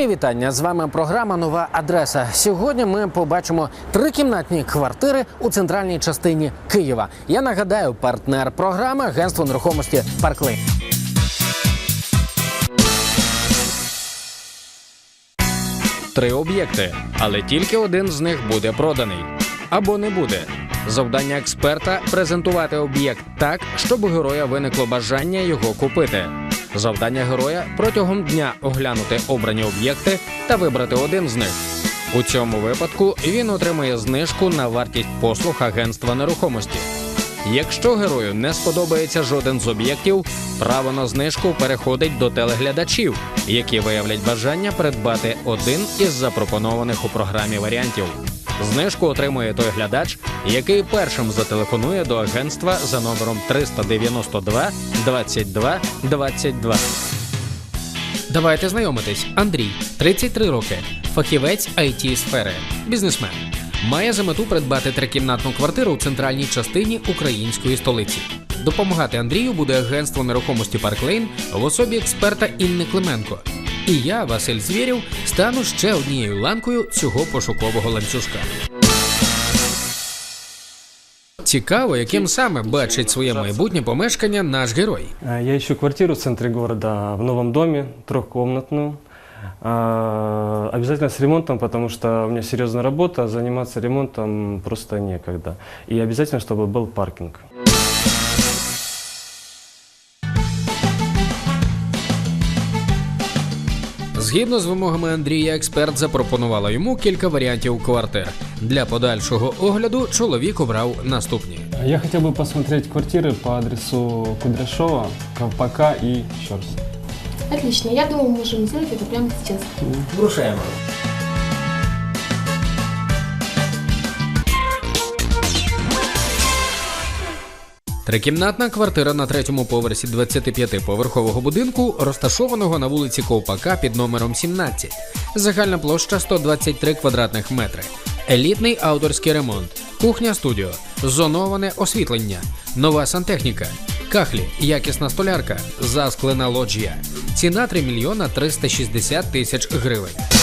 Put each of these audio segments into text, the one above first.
Мої вітання з вами. Програма Нова адреса. Сьогодні ми побачимо трикімнатні квартири у центральній частині Києва. Я нагадаю, партнер програми агентство нерухомості Парклей. Три об'єкти, але тільки один з них буде проданий або не буде. Завдання експерта презентувати об'єкт так, щоб у героя виникло бажання його купити. Завдання героя протягом дня оглянути обрані об'єкти та вибрати один з них. У цьому випадку він отримує знижку на вартість послуг агентства нерухомості. Якщо герою не сподобається жоден з об'єктів, право на знижку переходить до телеглядачів, які виявлять бажання придбати один із запропонованих у програмі варіантів. Знижку отримує той глядач, який першим зателефонує до агентства за номером 392 22 22. Давайте знайомитись. Андрій, 33 роки, фахівець it сфери, бізнесмен. Має за мету придбати трикімнатну квартиру у центральній частині української столиці. Допомагати Андрію буде агентство нерухомості Парклейн в особі експерта Інни Клименко. І я, Василь Звєрів, стану ще однією ланкою цього пошукового ланцюжка. Цікаво, яким саме бачить своє майбутнє помешкання наш герой. Э, Я ищу квартиру в центре города, в новом доме, трехкомнатную. А, Обязательно с ремонтом, потому что у меня серьезная работа, заниматься ремонтом просто некогда. И обязательно, чтобы был паркинг. Згідно з вимогами Андрія, експерт запропонувала йому кілька варіантів квартир. Для подальшого огляду чоловік обрав наступні. Я хотел бы посмотреть квартиры по адресу Кудряшова, Ковпака и Щерс. Отлично, я думаю, мы можем сделать это прямо сейчас. Врушаємо. Трикімнатна квартира на третьому поверсі 25-поверхового будинку, розташованого на вулиці Ковпака під номером 17. Загальна площа 123 квадратних метри. Елітний ауторський ремонт, кухня студіо, зоноване освітлення, нова сантехніка, кахлі, якісна столярка, засклена лоджія. Ціна 3 мільйона 360 тисяч гривень.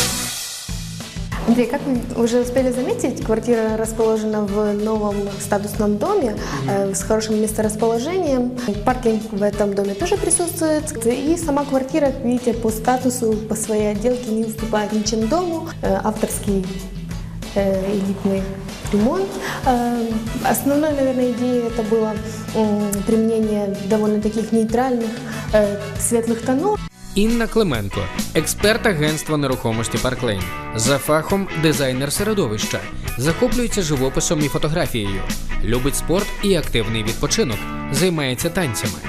Андрей, как вы уже успели заметить, квартира расположена в новом статусном доме э, с хорошим месторасположением. Паркинг в этом доме тоже присутствует. И сама квартира, как видите, по статусу, по своей отделке не уступает ничем дому. Э, авторский э, элитный ремонт. Э, Основной, наверное, идеей это было применение довольно таких нейтральных э, светлых тонов. Інна Клименко, експерт агентства нерухомості Парклейн. За фахом дизайнер середовища, захоплюється живописом і фотографією, любить спорт і активний відпочинок, займається танцями.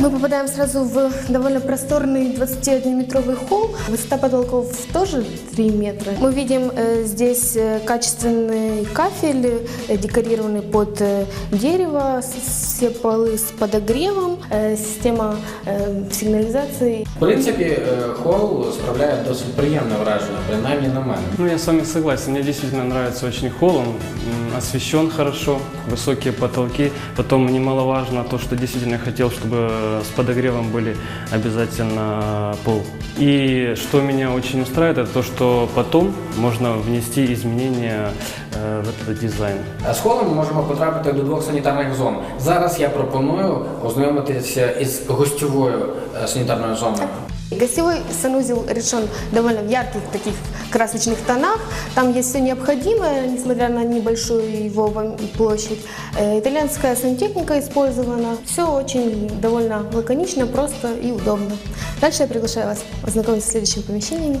Мы попадаем сразу в довольно просторный 21-метровый холл. Высота потолков тоже 3 метра. Мы видим э, здесь э, качественный кафель, э, декорированный под э, дерево, с- все полы с подогревом, э, система э, сигнализации. В принципі, е, хол справляє досить приємне враження, принаймні на мене. Ну, я с вами согласен. Мне действительно нравится очень холл. Он м, освещен хорошо, высокие потолки. Потом немаловажно то, что действительно я хотел, чтобы с подогревом были обязательно пол. И что меня очень устраивает, это то, что потом можно внести изменения э, в этот дизайн. З холом ми можемо потрапити до двох санітарних зон. Зараз я пропоную ознайомитися із гостьовою е, санітарною зоною. Гостевой санузел решен довольно в ярких таких красочных тонах. Там есть все необходимое, несмотря на небольшую его площадь. Э, Итальянская сантехника использована. Все очень довольно лаконично, просто и удобно. Дальше я приглашаю вас ознакомиться с следующими помещениями.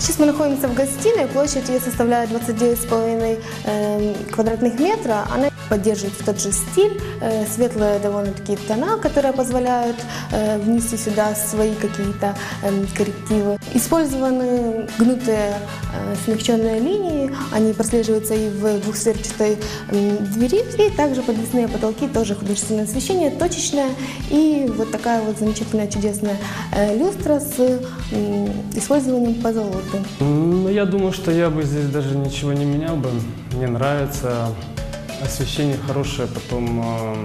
Сейчас мы находимся в гостиной, площадь ее составляет 29,5 э, квадратных метра. Она поддерживает тот же стиль, э, светлые довольно-таки тона, которые позволяют э, внести сюда свои какие-то эм, коррективы. Использованы гнутые э, смягченные линии, они прослеживаются и в двухстворчатой м, двери, и также подвесные потолки, тоже художественное освещение, точечное, и вот такая вот замечательная чудесная люстра с м, использованием позолоты. Ну, я думаю, что я бы здесь даже ничего не менял бы. Мне нравится. Освещение хорошее, потом э,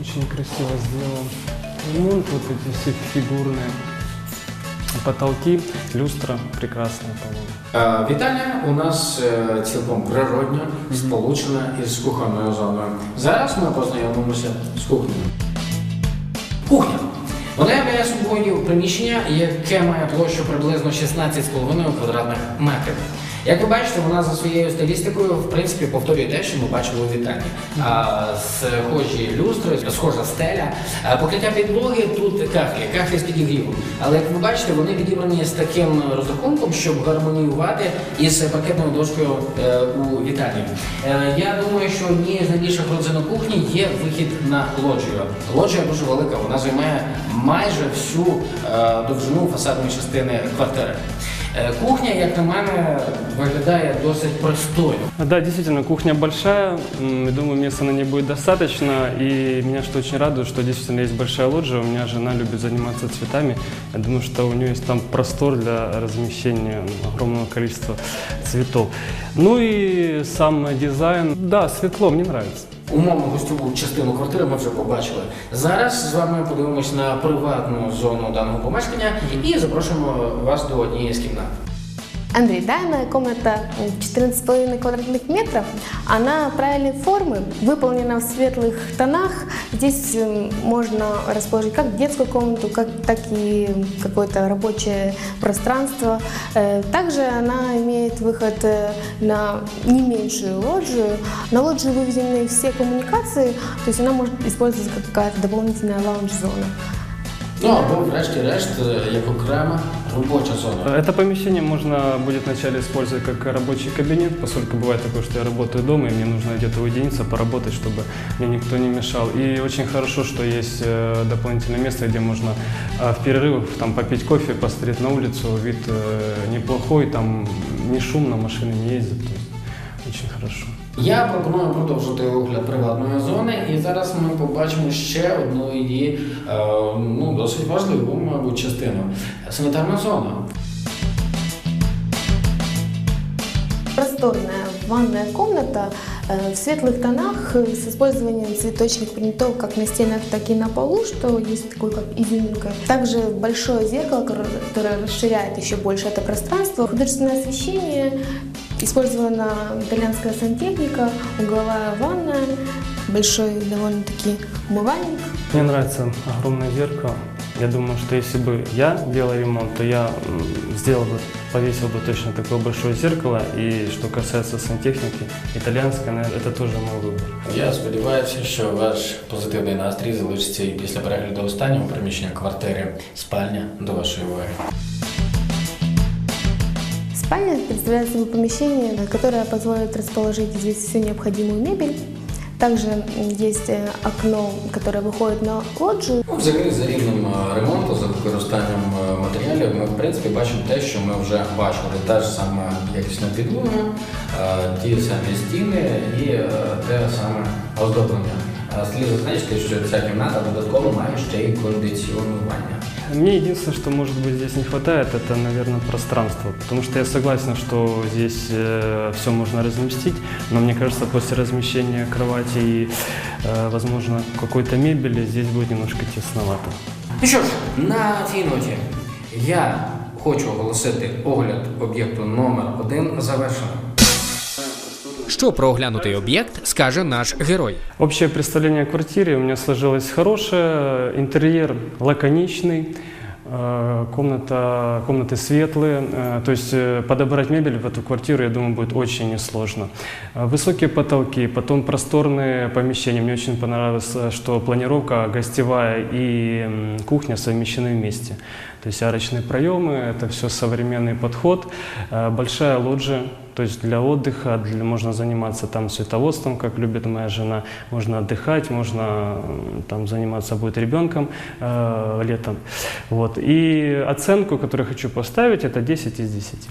очень красиво сделано. Ремонт, вот эти все фигурные потолки, люстра прекрасная, по-моему. Е, Вітальня у нас е, цілком природньо сполучена із кухонною зоною. Зараз ми познайомимося з кухнею. Кухня. Вона являє собою приміщення, яке має площу приблизно 16,5 квадратних метрів. Як ви бачите, вона за своєю стилістикою в принципі повторює те, що ми бачили у вітальні. Схожі люстри, схожа стеля, покриття підлоги тут кахлі, кахлі з підігрівом. Але як ви бачите, вони підібрані з таким розрахунком, щоб гармоніювати із паркетною дошкою е, у вітальні. Е, я думаю, що однією з найбільших родзинок кухні є вихід на лоджію. Лоджія дуже велика, вона займає майже всю е, довжину фасадної частини квартири. Е, Кухня, як на мене, виглядає досить простою. Да, действительно, кухня большая. Я Думаю, места на ней будет достаточно. И меня что очень радует, что действительно есть большая лоджия. У меня жена любит заниматься цветами. Я думаю, что у нее есть там простор для размещения огромного количества цветов. Ну и сам дизайн. Да, светло, мне нравится. Умовну гостьову частину квартири ми вже побачили. Зараз з вами подивимось на приватну зону даного помешкання і запрошуємо вас до однієї з кімнат. Андрей, данная комната э, 14,5 квадратных метров, она правильной формы, выполнена в светлых тонах. Здесь э, можно расположить как детскую комнату, как, так и какое-то рабочее пространство. Э, Также она имеет выход э, на не меньшую лоджию. На лоджию выведены все коммуникации, то есть она может использоваться как какая-то дополнительная лаунж-зона. Ну або, врешті-решт, е, як окрема робоча зона. Это помещение можно будет вначале использовать как рабочий кабинет, поскольку бывает такое, что я работаю дома, и мне нужно где-то уединиться, поработать, чтобы мне никто не мешал. И очень хорошо, что есть э, дополнительное место, где можно э, в перерывах там попить кофе, посмотреть на улицу, вид э, неплохой, там не шумно, машины не ездят, Я пропоную продовжити огляд приватної зони, і зараз ми побачимо ще одну її е, ну, досить важливу, мабуть, частину санітарна зона. Просторна ванна комната в светлых тонах э, с использованием цветочных принтов как на стенах, так и на полу, что есть такой как изюминка. Также большое зеркало, которое расширяет еще больше это пространство. Художественное освещение, использована итальянская сантехника, угловая ванная, большой довольно-таки умывальник. Мне нравится огромное зеркало. Я думаю, что если бы я делал ремонт, то я м, сделал бы, повесил бы точно такое большое зеркало. И что касается сантехники, итальянская, наверное, это тоже мой выбор. Я сподіваюся, що ваш позитивний настрій залишиться і після перегляду останнього приміщення квартири спальня до вашої уваги. Спальня представляет собой помещение, которое позволит расположить здесь всю необходимую мебель. Также есть э, окно, которое выходит на лоджию. Ну, взагалі, за рівнем е, ремонту, за використанням е, матеріалів, ми в принципі бачимо те, що ми вже бачили. Та ж сама якісна підлога, е, ті самі стіни і те саме оздоблення Е, Слід зазначити, що ця кімната додатково має ще й кондиціонування. Мне единственное, что может быть здесь не хватает, это, наверное, пространство. Потому что я согласен, что здесь все можно разместить, но мне кажется, после размещения кровати и, э, возможно, какой-то мебели здесь будет немножко тесновато. Ну що ж, на цій ноті я хочу оголосити огляд об'єкту номер один завершеним. Що про оглянутий об'єкт скаже наш герой? Общее представление о квартире у меня сложилось хорошее. Интерьер лаконичный. э, Комната, комнаты светлые, э, то есть э, подобрать мебель в эту квартиру, я думаю, будет очень несложно. Э, Высокие потолки, потом просторные помещения. Мне очень понравилось, э, что планировка гостевая и м, кухня совмещены вместе. То есть арочные проемы, это все современный подход. Э, Большая лоджия, то есть для отдыха, для, можно заниматься там световодством, как любит моя жена, можно отдыхать, можно м, там заниматься будет ребенком э, летом. Вот. И оценку, которую хочу поставить, это 10 из 10.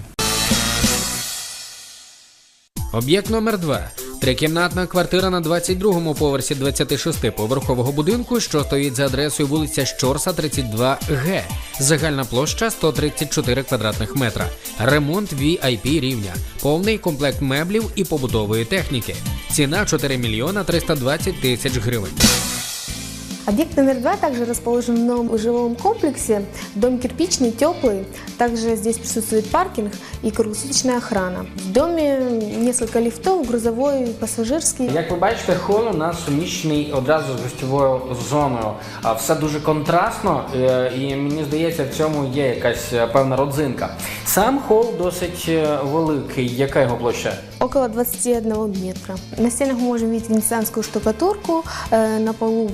Об'єкт номер 2 Трикімнатна квартира на 22-му поверсі 26-поверхового будинку, що стоїть за адресою вулиця Щорса, 32Г. Загальна площа 134 квадратних метра. Ремонт VIP рівня. Повний комплект меблів і побутової техніки. Ціна 4 мільйона 320 тисяч гривень. Объект номер два также расположен в новом жилом комплексе. Дом кирпичный, теплый. Также здесь присутствует паркинг и круглосуточная охрана. В доме несколько лифтов, грузовой, пассажирский. Як ви бачите, хол у нас суміщений одразу з гостьовою зоною. А, Все дуже контрастно, е, і мені здається, в цьому є якась е, певна родзинка. Сам хол досить е, великий. Яка його площа? Около 21 метра. На стенах мы можем видеть венецианскую штукатурку, на полу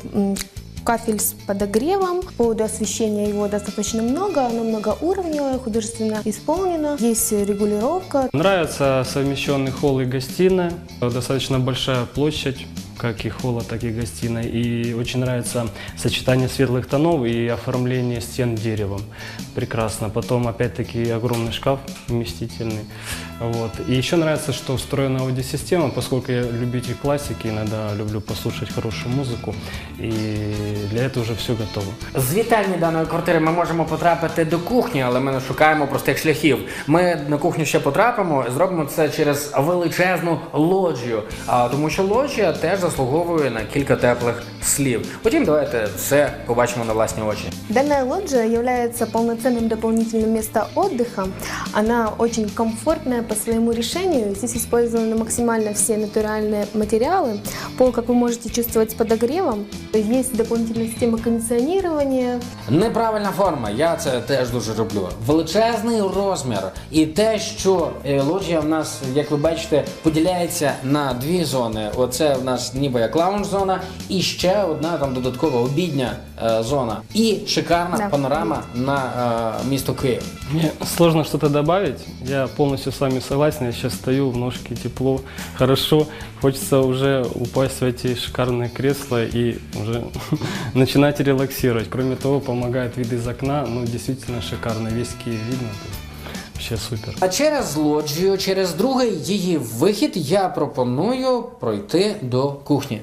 кафель с подогревом. По поводу освещения его достаточно много, оно многоуровневое, художественно исполнено. Есть регулировка, Нравится совмещенный холл и гостиная. Достаточно большая площадь, как и холла, так и гостиной. И очень нравится сочетание светлых тонов и оформление стен деревом. Прекрасно. Потом, опять-таки, огромный шкаф вместительный. Вот. И еще нравится, что встроена аудиосистема, поскольку я любитель классики, иногда люблю послушать хорошую музыку. И для этого уже все готово. З вітальні даної квартири ми можемо потрапити до кухні, але ми не шукаємо простих шляхів. Ми на кухню ще потрапимо, зробимо це через величезну лоджію, а, тому що лоджія теж заслуговує на кілька теплих слів. Потім давайте все побачимо на власні очі. Данная лоджия является полноценным дополнительным местом отдыха. Она очень комфортная по своему решению. Здесь использованы максимально все натуральные материалы. Пол, как вы можете чувствовать, с подогревом. Есть дополнительная система кондиционирования. Неправильна форма, я це теж дуже люблю. Величезний розмір. І те, що е, лоджія в нас, як ви бачите, поділяється на дві зони. Оце в нас ніби як лаунж-зона, і ще одна там додаткова обідня е, зона. І шикарна Да. панорама на е, місто Київ. Мне сложно что-то добавить. Я полностью с вами согласен. Я сейчас стою в ножке, тепло, хорошо. Хочется уже упасть в эти шикарные кресла и уже начинать релаксировать. Кроме того, помогает вид из окна. Ну, действительно шикарно. Весь Киев видно. то есть Вообще супер. А через лоджію, через другий її вихід, я пропоную пройти до кухні.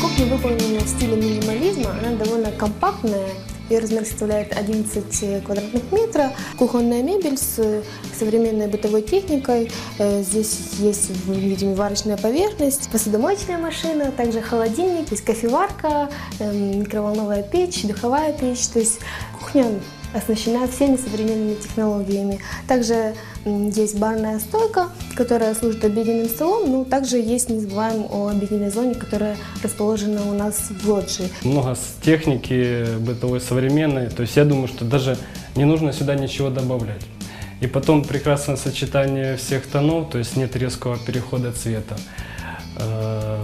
Кухня выполнена в стиле минимализма. Она довольно компактная. Ее размер составляет 11 квадратных метров. Кухонная мебель с современной бытовой техникой. Э, Здесь есть, вы видим, варочная поверхность, посудомоечная машина, также холодильник, есть кофеварка, эм, микроволновая печь, духовая печь. То есть кухня оснащена всеми современными технологиями. Также есть барная стойка, которая служит обеденным столом, но также есть, не забываем о обеденной зоне, которая расположена у нас в лоджии. Много техники бытовой современной. То есть я думаю, что даже не нужно сюда ничего добавлять. И потом прекрасное сочетание всех тонов, то есть нет резкого перехода цвета. Э,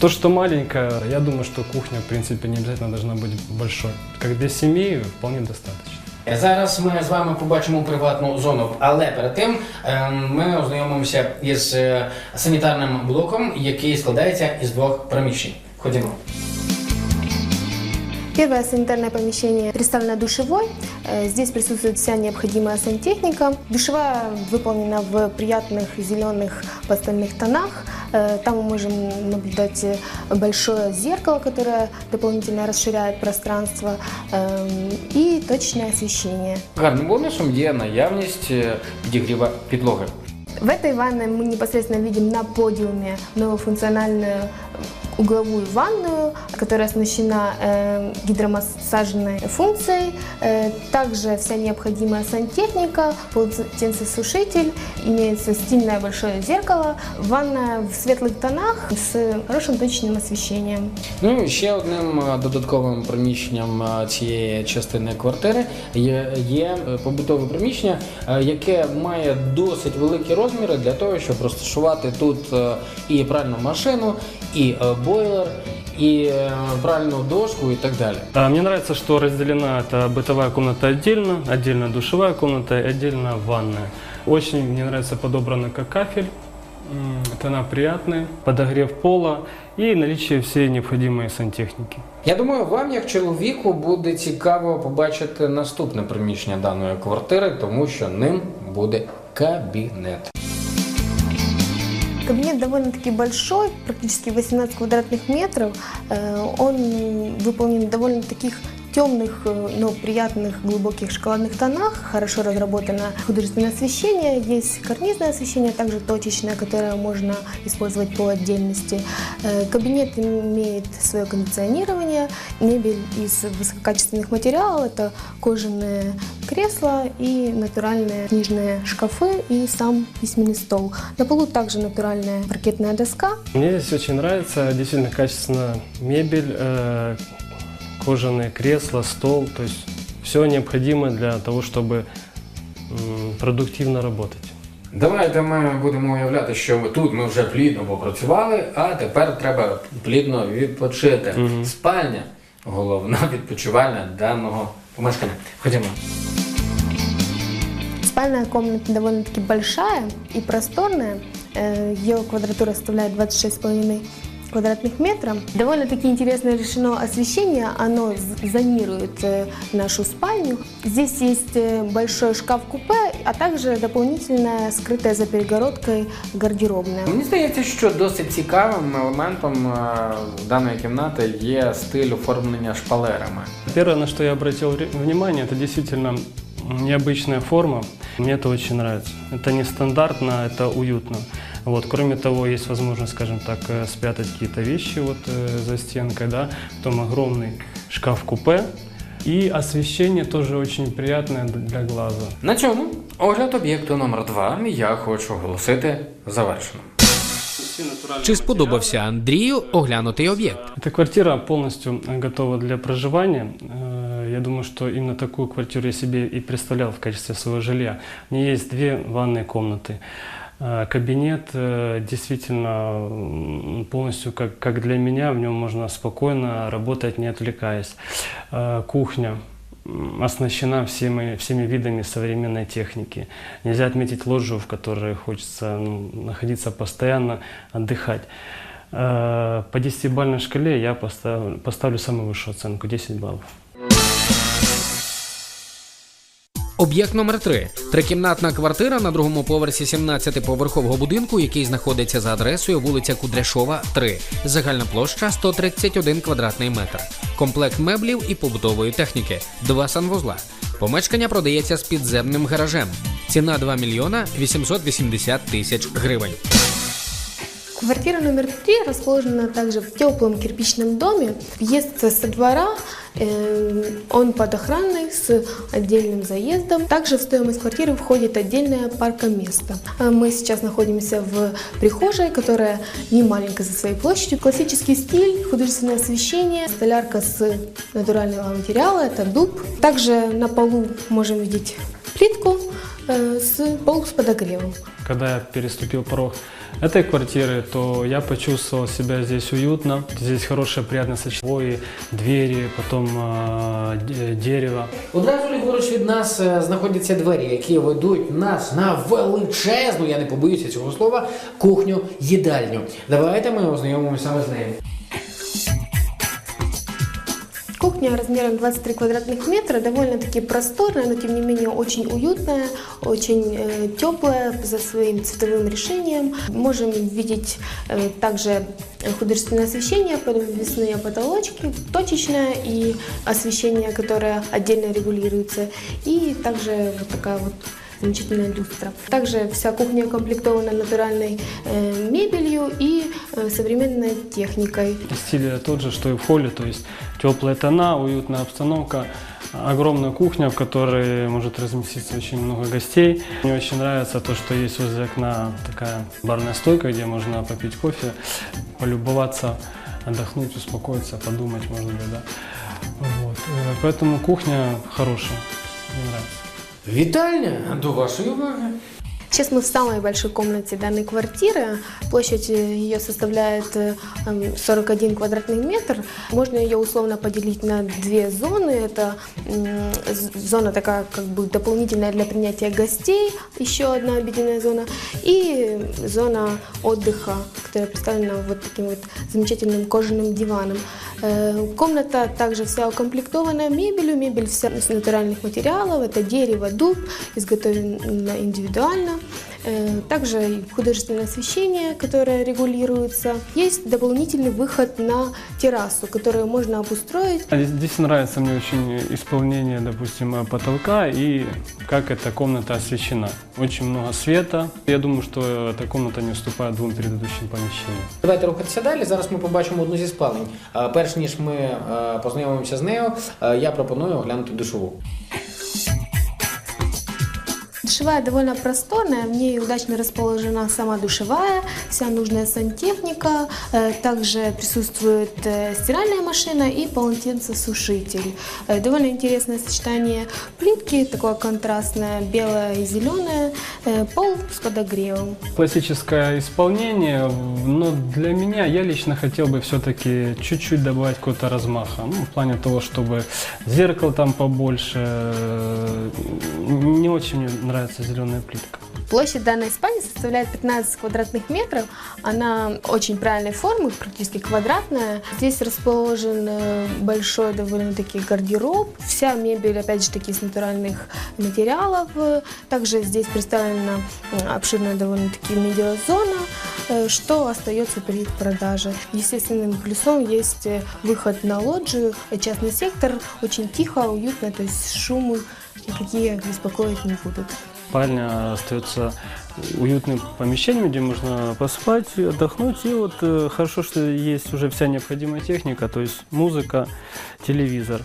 То, что маленькое, я думаю, что кухня, в принципе, не обязательно должна быть большой. Как для семьи вполне достаточно. Зараз ми з вами побачимо приватну зону, але перед тим ем, ми ознайомимося із е, санітарним блоком, який складається із двох приміщень. Ходімо. Первое санитарное помещение представлено душевой. Э, Здесь присутствует вся необходимая сантехника. Душевая выполнена в приятных зеленых пастельных тонах. Э, Там мы можем наблюдать э, большое зеркало, которое дополнительно расширяет пространство эм, и точное освещение. Гарним бонусом є наявність е, підігріва підлоги. В этой ванной мы непосредственно видим на подиуме новофункциональную угловую ванную, которая оснащена э, гидромассажной функцией. Э, также вся необходимая сантехника, полотенцесушитель, имеется стильное большое зеркало, ванная в светлых тонах с хорошим точным освещением. Ну і ще одним е, додатковим приміщенням е, цієї частини квартири є, є е, побутове приміщення, е, яке має досить великі розміри для того, щоб розташувати тут е, і пральну машину, і е, бойлер, і е, пральну дошку, і так далі. А, Мне нравится, что разделена эта бытовая комната отдельно, отдельно душевая комната и отдельно ванная. Очень мне нравится подобрана как кафель, М, тона приятные, подогрев пола и наличие всей необходимой сантехники. Я думаю, вам, як чоловіку, буде цікаво побачити наступне приміщення даної квартири, тому що ним буде кабінет. Кабинет довольно-таки большой, практически 18 квадратных метров. Э, Он выполнен в довольно таких темных, э, но приятных глубоких шоколадных тонах. Хорошо разработано художественное освещение. Есть карнизное освещение, также точечное, которое можно использовать по отдельности. Э, Кабинет имеет свое кондиционирование. Мебель из высококачественных материалов. Это кожаные кресла и натуральные книжные шкафы и сам письменный стол. На полу также натуральная паркетная доска. Мне здесь очень нравится действительно качественная мебель, э, кожаные кресла, стол, то есть все необходимое для того, чтобы м, продуктивно работать. Давайте ми будемо уявляти, що ми тут ми вже плідно попрацювали, а тепер треба плідно відпочити. Спальня головна відпочивальня даного помешкання. Ходімо. Спальная комната довольно-таки большая и просторная. Э, Ее квадратура составляет 26,5 квадратных метра. Довольно-таки интересно решено освещение. Оно з- зонирует э, нашу спальню. Здесь есть э, большой шкаф-купе, а также дополнительная скрытая за перегородкой гардеробная. Мені здається, що досить цікавим елементом е, даної кімнати є стиль оформлення шпалерами. Первое, на что я обратил ре- внимание, это действительно необычная форма. Мне это очень нравится. Это нестандартно, это уютно. Вот. Кроме того, есть возможность, скажем так, э, спрятать какие-то вещи вот, э, за стенкой, да. Потом огромный шкаф-купе. И освещение тоже очень приятное д- для глаза. На цьому огляд об'єкту номер 2 я хочу оголосити завершеним. Чи сподобався Андрію оглянутий об'єкт? Эта квартира полностью э, готова для проживания. Э, Я думаю, что именно такую квартиру я себе и представлял в качестве своего жилья. У меня есть две ванные комнаты. Э, Кабинет э, действительно полностью как, как для меня, в нем можно спокойно работать, не отвлекаясь. Э, Кухня оснащена всеми, всеми видами современной техники. Нельзя отметить ложу, в которой хочется ну, находиться постоянно, отдыхать. По 10-бальной шкале я поставлю, поставлю самую высшую оценку 10 баллов. Об'єкт номер 3 трикімнатна квартира на другому поверсі 17-поверхового будинку, який знаходиться за адресою вулиця Кудряшова, 3. Загальна площа 131 квадратний метр. Комплект меблів і побутової техніки, два санвузла. Помешкання продається з підземним гаражем. Ціна 2 мільйона 880 тисяч гривень. Квартира номер три расположена также в теплом кирпичном доме. Въезд со двора, э, он под охраной с отдельным заездом. Также в стоимость квартиры входит отдельное паркоместо. А Мы сейчас находимся в прихожей, которая не маленькая за своей площадью. Классический стиль, художественное освещение, столярка с натурального материала, это дуб. Также на полу можем видеть плитку с пол с подогревом. Когда я переступил порог этой квартиры, то я почувствовал себя здесь уютно. Здесь хорошее, приятное сочетание, двери, потом э, д- дерево. Одразу ліворуч від нас е, знаходяться двері, які ведуть нас на величезну, я не побоюся цього слова, кухню їдальню. Давайте ми ознайомимося саме з нею. Кухня размером 23 квадратных метра, довольно-таки просторная, но тем не менее очень уютная, очень э, теплая за своим цветовым решением. Можем видеть э, также художественное освещение, подвесные потолочки, точечное и освещение, которое отдельно регулируется, и также вот такая вот замечательная люстра. Также вся кухня укомплектована натуральной э, мебелью и э, современной техникой. Стиль тот же, что и в холле, то есть теплые тона, уютная обстановка, огромная кухня, в которой может разместиться очень много гостей. Мне очень нравится то, что есть возле окна такая барная стойка, где можно попить кофе, полюбоваться, отдохнуть, успокоиться, подумать, может быть, да. Вот. Э, Поэтому кухня хорошая, мне нравится. Вітальня до вашої уваги. Сейчас мы в самой большой комнате данной квартиры. Площадь э, ее составляет э, м, 41 квадратный метр. Можно ее условно поделить на две зоны. Это зона такая как бы дополнительная для принятия гостей, еще одна обеденная зона, и зона отдыха, которая представлена вот таким вот замечательным кожаным диваном. Э, Комната также вся укомплектована мебелью, мебель вся из натуральных материалов, это дерево, дуб, изготовлена индивидуально. Э, Также и художественное освещение, которое регулируется. Есть дополнительный выход на террасу, которую можно обустроить. А Здесь здесь нравится мне очень исполнение, допустим, э, потолка и как эта комната освещена. Очень много света. Я думаю, что эта комната не уступает двум предыдущим помещениям. Давайте рухатися далі. Зараз ми побачимо одну зі спалень. Е, Перш ніж ми е, познайомимося з нею, е, я пропоную оглянути душову. Душевая довольно просторная, в ней удачно расположена сама душевая, вся нужная сантехника, э, также присутствует э, стиральная машина и полотенцесушитель. Э, Довольно интересное сочетание плитки, такое контрастное, белое и зеленое, пол с подогревом. Классическое исполнение, но для меня я лично хотел бы все-таки чуть-чуть добавить какого-то размаха. Ну, в плане того, чтобы зеркало там побольше. Не очень мне нравится зеленая плитка. Площадь данной спальни составляет 15 квадратных метров. Она очень правильной формы, практически квадратная. Здесь расположен э, большой довольно-таки гардероб. Вся мебель, опять же таки, из натуральных материалов. Также здесь представлена э, обширная довольно-таки медиазона, э, что остается при продаже. Естественным плюсом есть выход на лоджию, частный сектор. Очень тихо, уютно, то есть шумы никакие беспокоить не будут. Спальня остается уютным помещением, где можно поспать, отдохнуть. И вот э, хорошо, что есть уже вся необходимая техника, то есть музыка, телевизор.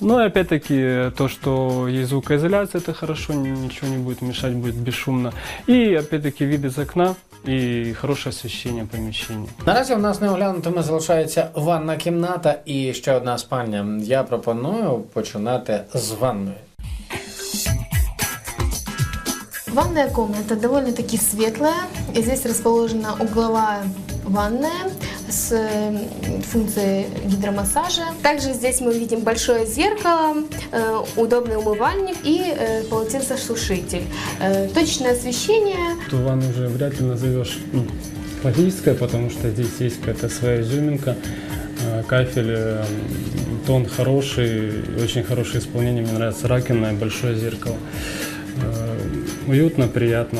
Но и опять-таки то, что есть звукоизоляция, это хорошо, ни- ничего не будет мешать, будет бесшумно. И опять-таки вид из окна и хорошее освещение помещения. Наразі у нас неоглянутими залишається ванна кімната і ще одна спальня. Я пропоную починати з ванної. Ванная комната довольно-таки светлая. Здесь расположена угловая ванная с функцией гидромассажа. Также здесь мы видим большое зеркало, э, удобный умывальник и э, полотенцесушитель. Э, Точечное освещение, Ту ванну уже вряд ли назовешь ну, классической, потому что здесь есть какая-то своя изюминка. Кафель, тон хороший, очень хорошее исполнение. Мне нравится раковина и большое зеркало. Э, Уютно, приятно.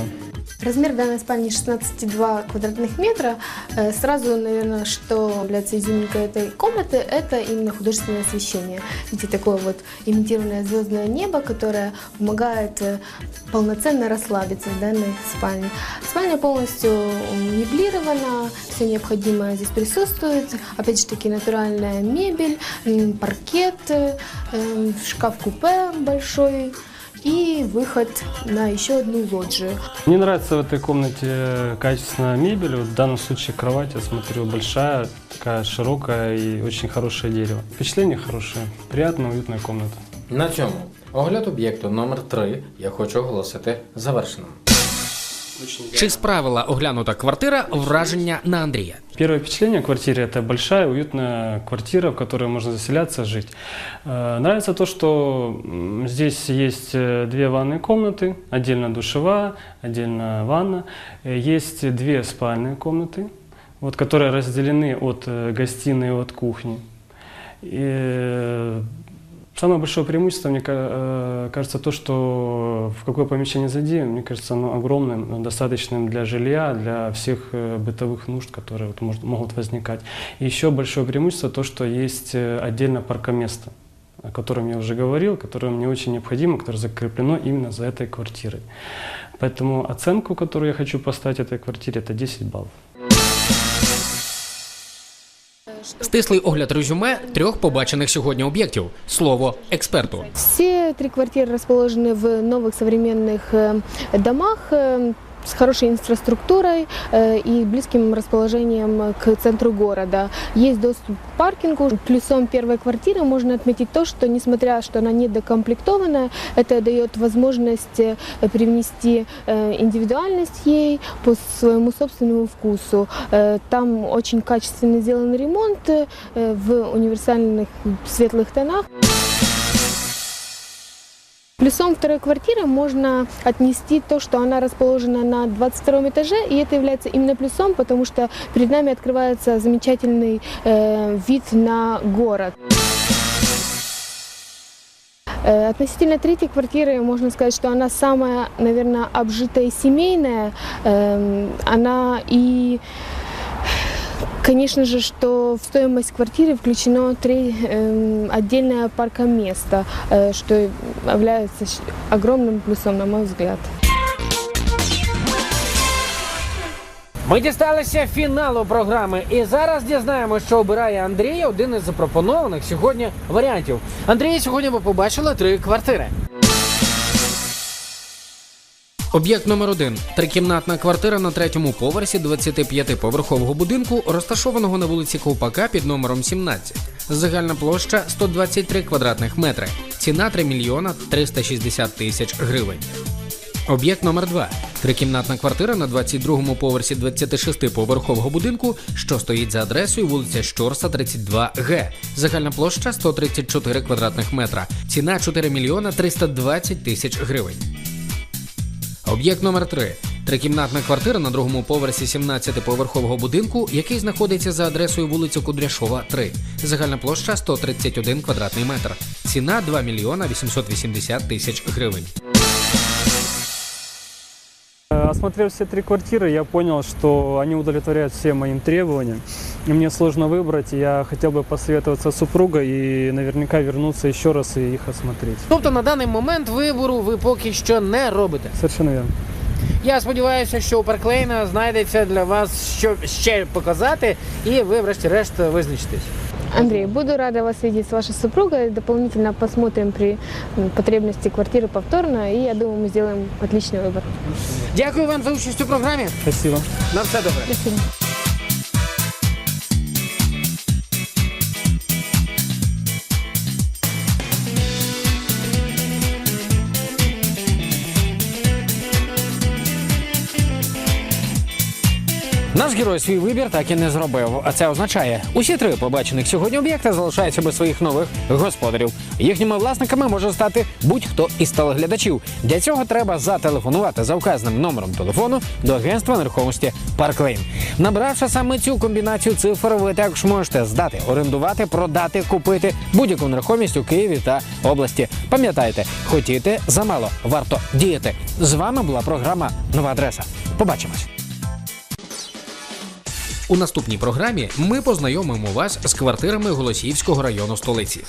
Размер данной спальни 16,2 квадратных метра. Э, Сразу, наверное, что является изюминкой этой комнаты, это именно художественное освещение. Видите, такое вот имитированное звездное небо, которое помогает э, полноценно расслабиться в данной спальне. Спальня полностью меблирована, все необходимое здесь присутствует. Опять же таки натуральная мебель, паркет, э, э, шкаф-купе большой и выход на еще одну лоджию. Мне нравится в этой комнате качественная мебель. Вот в данном случае кровать, я смотрю, большая, такая широкая и очень хорошее дерево. Впечатление хорошее. Приятная, уютная комната. На цьому огляд об'єкту номер 3 я хочу оголосити завершеним. Чи справила оглянута квартира враження на Андрія? Первое впечатление о квартире – это большая, уютная квартира, в которой можно заселяться, жить. Э, Нравится то, что м, здесь есть э, две ванные комнаты, отдельно душевая, отдельно ванна. Э, Есть две спальные комнаты, вот, которые разделены от э, гостиной и от кухни. И, э, Самое большое преимущество, мне ка- э, кажется, то, что в какое помещение зайди, мне кажется, оно огромным, но достаточным для жилья, для всех э, бытовых нужд, которые вот может- могут возникать. И еще большое преимущество то, что есть э, отдельно паркоместо, о котором я уже говорил, которое мне очень необходимо, которое закреплено именно за этой квартирой. Поэтому оценку, которую я хочу поставить этой квартире, это 10 баллов. Стислий огляд резюме трьох побачених сьогодні об'єктів. Слово експерту. Все три квартиры расположены в новых современных э, домах э, с хорошей инфраструктурой э, и близким расположением к центру города. Есть доступ к паркингу. Плюсом первой квартиры можно отметить то, что несмотря что она не докомплектованная, это дает возможность э, привнести э, индивидуальность ей по своему собственному вкусу. Э, Там очень качественно сделан ремонт э, в универсальных светлых тонах. Плюсом второй квартиры можно отнести то, что она расположена на 22 этаже, и это является именно плюсом, потому что перед нами открывается замечательный э, вид на город. Э, Относительно третьей квартиры можно сказать, что она самая, наверное, обжитая семейная. Эм, Она и Конечно же, что в стоимость квартиры включено три эм, отдельное паркоместо, э, что является щ- огромным плюсом, на мой взгляд. Ми дісталися фіналу програми, і зараз дізнаємося, що обирає Андрій один із запропонованих сьогодні варіантів. Андрій, сьогодні ви побачили три квартири. Об'єкт номер один трикімнатна квартира на третьому поверсі 25-поверхового будинку, розташованого на вулиці Ковпака під номером 17. Загальна площа 123 квадратних метри. Ціна 3 мільйона 360 тисяч гривень. Об'єкт номер 2 трикімнатна квартира на 22-му поверсі 26-поверхового будинку, що стоїть за адресою вулиця Щорса, 32 Г. Загальна площа 134 квадратних метра. Ціна 4 мільйона 320 тисяч гривень. Об'єкт номер 3 Трикімнатна квартира на другому поверсі 17-поверхового будинку, який знаходиться за адресою вулиця Кудряшова, 3. Загальна площа 131 квадратний метр. Ціна 2 мільйона 880 тисяч гривень. Осмотрев все три квартиры, я понял, что они удовлетворяют всем моим требованиям. И мне сложно выбрать, и я хотел бы посоветоваться с супругой и наверняка вернуться еще раз и их осмотреть. Тобто на даний момент вибору ви поки що не робите. Совершенно верно. Я сподіваюся, що у Парклейна знайдеться для вас що ще показати, і ви, врешті-решт, визначитесь. Андрей, буду рада вас видеть с вашей супругой. Дополнительно посмотрим при м, потребности квартиры повторно, и я думаю, мы сделаем отличный выбор. Дякую вам за участь у програмі. Спасибо. На все добре. Спасибо. Наш герой свій вибір так і не зробив. А це означає, усі три побачених сьогодні об'єкти залишаються без своїх нових господарів. Їхніми власниками може стати будь-хто із телеглядачів. Для цього треба зателефонувати за вказаним номером телефону до агентства нерухомості Парклейн. Набравши саме цю комбінацію цифр, ви також можете здати, орендувати, продати, купити будь-яку нерухомість у Києві та області. Пам'ятайте, хотіти замало, варто діяти. З вами була програма Нова адреса. Побачимось. У наступній програмі ми познайомимо вас з квартирами Голосіївського району столиці.